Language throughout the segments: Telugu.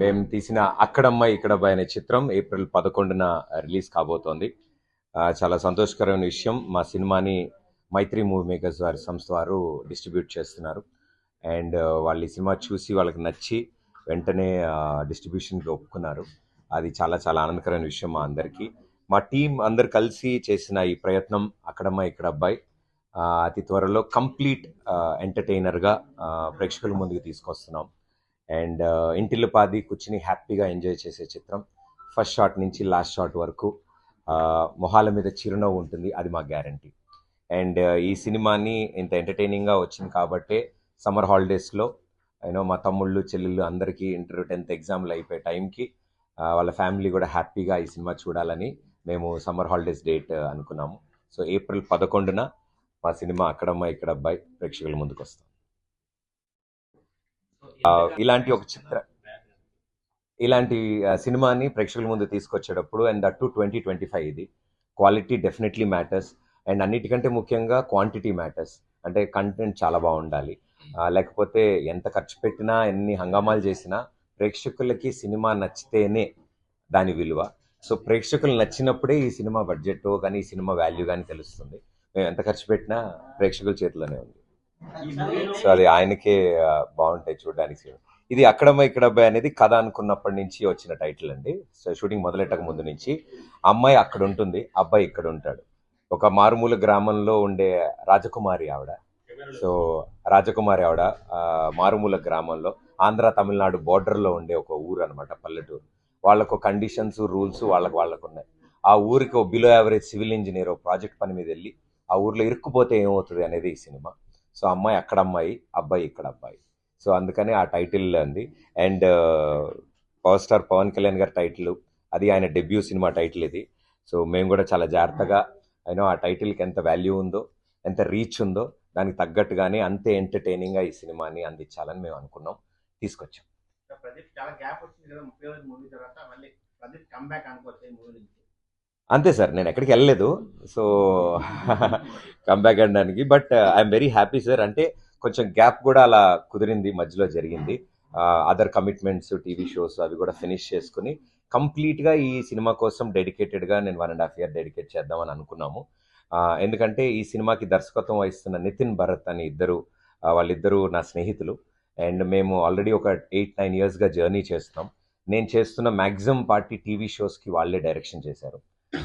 మేము తీసిన అక్కడమ్మాయి ఇక్కడబ్బాయి అనే చిత్రం ఏప్రిల్ పదకొండున రిలీజ్ కాబోతోంది. చాలా సంతోషకరమైన విషయం. మా సినిమాని మైత్రి మూవీ మేకర్స్ వారి సంస్థ వారు డిస్ట్రిబ్యూట్ చేస్తున్నారు. అండ్ వాళ్ళు ఈ సినిమా చూసి వాళ్ళకి నచ్చి వెంటనే డిస్ట్రిబ్యూషన్కి ఒప్పుకున్నారు. అది చాలా చాలా ఆనందకరమైన విషయం మా అందరికీ. మా టీం అందరు కలిసి చేసిన ఈ ప్రయత్నం అక్కడమ్మాయి ఇక్కడ అబ్బాయి అతి త్వరలో కంప్లీట్ ఎంటర్టైనర్గా ప్రేక్షకుల ముందుకు తీసుకొస్తున్నాం. అండ్ ఇంటిల్లిపాది కూర్చుని హ్యాపీగా ఎంజాయ్ చేసే చిత్రం. ఫస్ట్ షాట్ నుంచి లాస్ట్ షాట్ వరకు మొహాల మీద చిరునవ్వు ఉంటుంది అది మా గ్యారంటీ. అండ్ ఈ సినిమాని ఇంత ఎంటర్టైనింగ్గా వచ్చింది కాబట్టే సమ్మర్ హాలిడేస్లో యూనో మా తమ్ముళ్ళు చెల్లెళ్ళు అందరికీ ఇంటర్ టెన్త్ ఎగ్జామ్లు అయిపోయే టైంకి వాళ్ళ ఫ్యామిలీ కూడా హ్యాపీగా ఈ సినిమా చూడాలని మేము సమ్మర్ హాలిడేస్ డేట్ అనుకున్నాము. సో ఏప్రిల్ పదకొండున మా సినిమా అక్కడమ్మ ఇక్కడ అబ్బాయి ప్రేక్షకుల ముందుకు వస్తాం ఇలాంటి ఒక చిత్ర ఇలాంటి సినిమాని ప్రేక్షకుల ముందు తీసుకొచ్చేటప్పుడు and that two twenty twenty five ఇది క్వాలిటీ డెఫినెట్లీ మ్యాటర్స్. అండ్ అన్నిటికంటే ముఖ్యంగా క్వాంటిటీ మ్యాటర్స్. అంటే కంటెంట్ చాలా బాగుండాలి. లేకపోతే ఎంత ఖర్చు పెట్టినా ఎన్ని హంగామాలు చేసినా ప్రేక్షకులకి సినిమా నచ్చితేనే దాని విలువ. సో ప్రేక్షకులు నచ్చినప్పుడే ఈ సినిమా బడ్జెట్ కానీ ఈ సినిమా వాల్యూ కానీ తెలుస్తుంది. మేము ఎంత ఖర్చు పెట్టినా ప్రేక్షకుల చేతిలోనే ఉంది. సో అది ఆయనకే బాగుంటాయి చూడడానికి ఇది అక్కడమ్మ ఇక్కడ అబ్బాయి అనేది కథ అనుకున్నప్పటి నుంచి వచ్చిన టైటిల్ అండి. సో షూటింగ్ మొదలెట్టక ముందు నుంచి. అమ్మాయి అక్కడ ఉంటుంది అబ్బాయి ఇక్కడ ఉంటాడు. ఒక మారుమూల గ్రామంలో ఉండే రాజకుమారి ఆవిడ. సో రాజకుమారి ఆవిడ మారుమూల గ్రామంలో ఆంధ్ర తమిళనాడు బోర్డర్లో ఉండే ఒక ఊరు అనమాట పల్లెటూరు. వాళ్ళకు కండిషన్స్ రూల్స్ వాళ్ళకు వాళ్ళకు ఉన్నాయి ఆ ఊరికి ఓ below average civil engineer project పని మీద వెళ్ళి ఆ ఊర్లో ఇరుక్కుపోతే ఏమవుతుంది అనేది ఈ సినిమా. సో అమ్మాయి అక్కడ అమ్మాయి అబ్బాయి ఇక్కడ అబ్బాయి సో అందుకని ఆ టైటిల్ అంది. And power star Pawan Kalyan గారి టైటిల్ అది ఆయన డెబ్యూ సినిమా టైటిల్ ఇది. సో మేము కూడా చాలా జాగ్రత్తగా అయినా ఆ టైటిల్కి ఎంత వాల్యూ ఉందో ఎంత రీచ్ ఉందో దానికి తగ్గట్టుగానే అంతే ఎంటర్టైనింగ్గా ఈ సినిమాని అందించాలని మేము అనుకున్నాం. తీసుకొచ్చాం. ప్రదీప్ చాలా గ్యాప్ వచ్చింది కదా ముప్పై రోజుల మూవీ తర్వాత మళ్ళీ ప్రదీప్ కమ్బ్యాక్ అనుకోవచ్చు మూవీ నుంచి? అంతే సార్ నేను ఎక్కడికి వెళ్ళలేదు. సో కంబ్యాక్ అనడానికి. But I'm very happy sir అంటే కొంచెం గ్యాప్ కూడా అలా కుదిరింది మధ్యలో జరిగింది. అదర్ కమిట్మెంట్స్ టీవీ షోస్ అవి కూడా ఫినిష్ చేసుకుని కంప్లీట్గా ఈ సినిమా కోసం డెడికేటెడ్గా నేను one and half year dedicate చేద్దామని అనుకున్నాము. ఎందుకంటే ఈ సినిమాకి దర్శకత్వం వహిస్తున్న నితిన్ భరత్ అని ఇద్దరు వాళ్ళిద్దరూ నా స్నేహితులు. అండ్ మేము ఆల్రెడీ ఒక ఎయిట్ నైన్ ఇయర్స్గా జర్నీ చేస్తున్నాం. నేను చేస్తున్న మ్యాక్సిమం పార్టీ టీవీ షోస్కి వాళ్ళే డైరెక్షన్ చేశారు.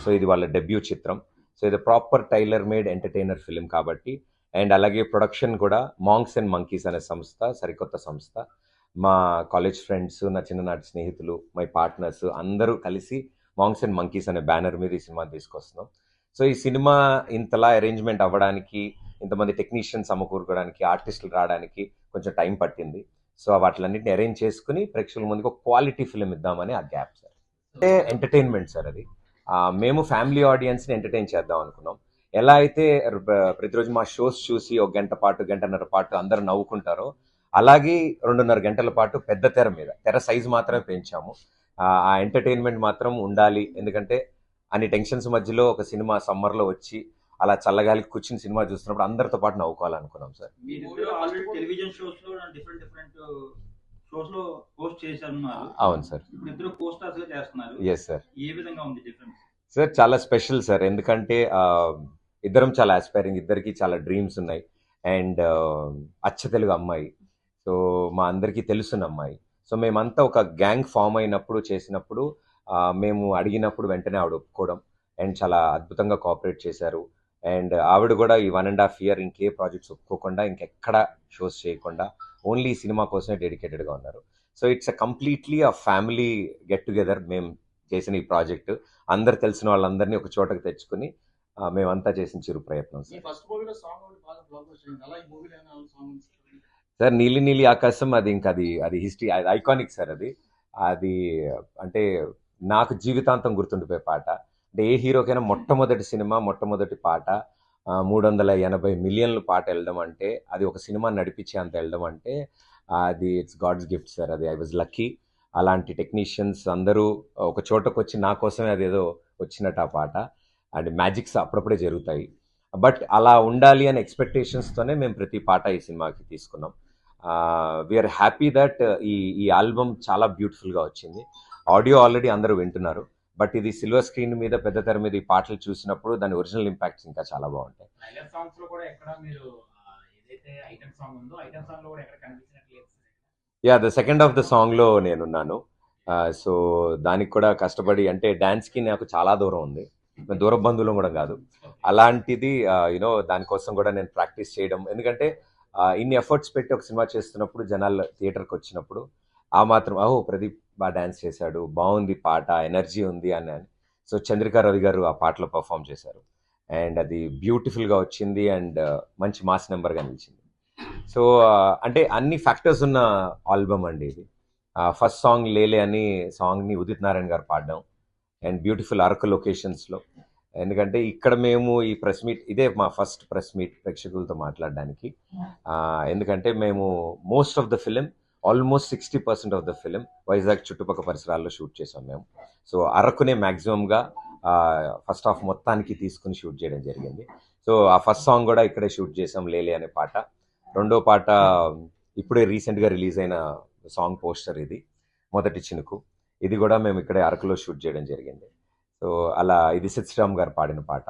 సో ఇది వాళ్ళ డెబ్యూ చిత్రం. సో ఇది proper tailor made entertainer film కాబట్టి. అండ్ అలాగే ప్రొడక్షన్ కూడా మాంగ్స్ అండ్ మంకీస్ అనే సంస్థ సరికొత్త సంస్థ. మా కాలేజ్ ఫ్రెండ్స్ నా చిన్ననాటి స్నేహితులు మై పార్ట్నర్స్ అందరూ కలిసి మాంగ్స్ అండ్ మంకీస్ అనే బ్యానర్ మీద ఈ సినిమా తీసుకొస్తున్నాం. సో ఈ సినిమా ఇంతలా అరేంజ్మెంట్ అవ్వడానికి ఇంతమంది టెక్నీషియన్స్ సమకూరుకోవడానికి ఆర్టిస్టులు రావడానికి కొంచెం టైం పట్టింది. సో వాటిలన్నింటిని అరేంజ్ చేసుకుని ప్రేక్షకుల ముందుకు ఒక క్వాలిటీ ఫిలిం ఇద్దామని ఆ గ్యాప్ సార్ అంటే ఎంటర్టైన్మెంట్ సార్ అది. మేము ఫ్యామిలీ ఆడియన్స్ని ఎంటర్టైన్ చేద్దాం అనుకున్నాం. ఎలా అయితే ప్రతిరోజు మా షోస్ చూసి ఒక గంట పాటు గంటన్నర పాటు అందరూ నవ్వుకుంటారో అలాగే రెండున్నర గంటల పాటు పెద్ద తెర మీద తెర సైజ్ మాత్రమే పెంచాము. ఆ, ఆ ఎంటర్టైన్మెంట్ మాత్రం ఉండాలి. ఎందుకంటే అన్ని టెన్షన్స్ మధ్యలో ఒక సినిమా సమ్మర్లో వచ్చి అలా చల్లగాలికి కూర్చుని సినిమా చూస్తున్నప్పుడు అందరితో పాటు నవ్వుకోవాలనుకున్నాం సార్. షోస్లో అవును సార్. ఇప్పుడు ఇద్దరు పోస్టర్స్గా చేస్తున్నారు. ఎస్ సార్ ఏ విధంగా ఉంది డిఫరెన్స్ సార్ చాలా స్పెషల్ సార్ ఎందుకంటే ఇద్దరం చాలా ఆస్పైరింగ్ ఇద్దరికి చాలా డ్రీమ్స్ ఉన్నాయి. అండ్ అచ్చ తెలుగు అమ్మాయి. సో మా అందరికీ తెలుసున్న అమ్మాయి. సో మేమంతా ఒక గ్యాంగ్ ఫామ్ అయినప్పుడు చేసినప్పుడు మేము అడిగినప్పుడు వెంటనే ఆవిడ ఒప్పుకోవడం. అండ్ చాలా అద్భుతంగా కోఆపరేట్ చేశారు. అండ్ ఆవిడ కూడా ఈ వన్ అండ్ హాఫ్ ఇయర్ ఇంకే ప్రాజెక్ట్స్ ఒప్పుకోకుండా ఇంకెక్కడ షోస్ చేయకుండా ఓన్లీ సినిమా కోసమే డెడికేటెడ్గా ఉన్నారు. So it's a completely a family get together మేము చేసిన ఈ ప్రాజెక్ట్ అందరు తెలిసిన వాళ్ళందరినీ ఒక చోటకి తెచ్చుకుని మేమంతా చేసిన చిరు ప్రయత్నం సార్. నీలి నీలి ఆకాశం అది ఇంకా అది అది హిస్టరీ ఐకానిక్ సార్ అది. అది అంటే నాకు జీవితాంతం గుర్తుండిపోయే పాట. అంటే ఏ హీరోకైనా మొట్టమొదటి సినిమా మొట్టమొదటి పాట. మూడు వందల ఎనభై మిలియన్లు పాట వెళ్ళడం అంటే అది ఒక సినిమా నడిపించే అంత వెళ్ళడం అంటే అది ఇట్స్ గాడ్స్ గిఫ్ట్ సార్. అది ఐ వాజ్ లక్కీ. అలాంటి టెక్నీషియన్స్ అందరూ ఒక చోటకు వచ్చి నా కోసమే అదేదో వచ్చినట్టు ఆ పాట. అండ్ మ్యాజిక్స్ అప్పుడప్పుడే జరుగుతాయి. బట్ అలా ఉండాలి అనే ఎక్స్పెక్టేషన్స్తోనే మేము ప్రతి పాట ఈ సినిమాకి తీసుకున్నాం. వీఆర్ హ్యాపీ దట్ ఈ ఈ ఆల్బమ్ చాలా బ్యూటిఫుల్గా వచ్చింది. ఆడియో ఆల్రెడీ అందరూ వింటున్నారు. బట్ ఇది సిల్వర్ స్క్రీన్ మీద పెద్ద తెర మీద ఈ పాటలు చూసినప్పుడు దాని ఒరిజినల్ ఇంపాక్ట్స్ ఇంకా చాలా బాగుంటాయి. Yeah the second of the సాంగ్లో నేనున్నాను. సో దానికి కూడా కష్టపడి అంటే డాన్స్కి నాకు చాలా దూరం ఉంది. దూర బంధువులం కూడా కాదు. అలాంటిది యూనో దానికోసం కూడా నేను ప్రాక్టీస్ చేయడం. ఎందుకంటే ఇన్ని ఎఫర్ట్స్ పెట్టి ఒక సినిమా చేస్తున్నప్పుడు జనాలు థియేటర్కి వచ్చినప్పుడు ఆ మాత్రం ఓహో ప్రదీప్ బాగా డ్యాన్స్ చేశాడు బాగుంది పాట ఎనర్జీ ఉంది అని అని. సో చంద్రికా రవి గారు ఆ పాటలో పర్ఫామ్ చేశారు. అండ్ అది బ్యూటిఫుల్గా వచ్చింది అండ్ మంచి మాస్ నెంబర్గా నిలిచింది. సో అంటే అన్ని ఫ్యాక్టర్స్ ఉన్న ఆల్బమ్ అండి ఇది. ఫస్ట్ సాంగ్ లేలే అని సాంగ్ని ఉదిత్ నారాయణ గారు పాడడం అండ్ బ్యూటిఫుల్ అరకు లొకేషన్స్లో. ఎందుకంటే ఇక్కడ మేము ఈ ప్రెస్ మీట్ ఇదే మా ఫస్ట్ ప్రెస్ మీట్ ప్రేక్షకులతో మాట్లాడడానికి. ఎందుకంటే మేము most of the film almost sixty percent of the film Vizag చుట్టుపక్కల పరిసరాల్లో షూట్ చేసాం మేము. సో అరకునే మ్యాక్సిమంగా ఫస్ట్ హాఫ్ మొత్తానికి తీసుకుని షూట్ చేయడం జరిగింది. సో ఆ ఫస్ట్ సాంగ్ కూడా ఇక్కడే షూట్ చేసాం లేలే అనే పాట. రెండో పాట ఇప్పుడే రీసెంట్గా రిలీజ్ అయిన సాంగ్ పోస్టర్ ఇది మొదటి చినుకు. ఇది కూడా మేము ఇక్కడే అరకులో షూట్ చేయడం జరిగింది. సో అలా ఇది శ్రీరామ్ గారు పాడిన పాట.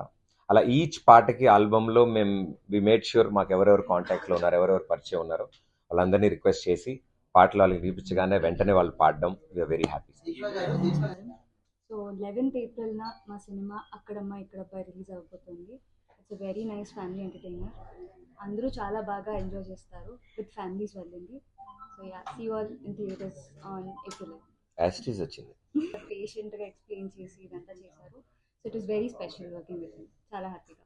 అలా ఈచ్ పాటకి ఆల్బంలో మేము వి మేడ్ ష్యూర్ మాకు ఎవరెవరు కాంటాక్ట్లో ఉన్నారు ఎవరెవరు పరిచయం ఉన్నారో వాళ్ళందరినీ రిక్వెస్ట్ చేసి పాటలు వాళ్ళకి వినిపించగానే వెంటనే వాళ్ళు పాడడం we are very happy so eleventh ఏప్రిల్న మా సినిమా అక్కడమ్మ ఇక్కడప్ప రిలీజ్ అవబోతుంది it's very nice family entertainer అందరూ చాలా బాగా ఎంజాయ్ చేస్తారు విత్ ఫ్యామిలీస్ వెళ్ళింది so yeah see all in theatres on April యాస్టీస్ వచ్చింది పేషెంట్గా ఎక్స్ప్లెయిన్ చేసి ఇదంతా చేశారు. So it is very special working with చాలా హ్యాపీగా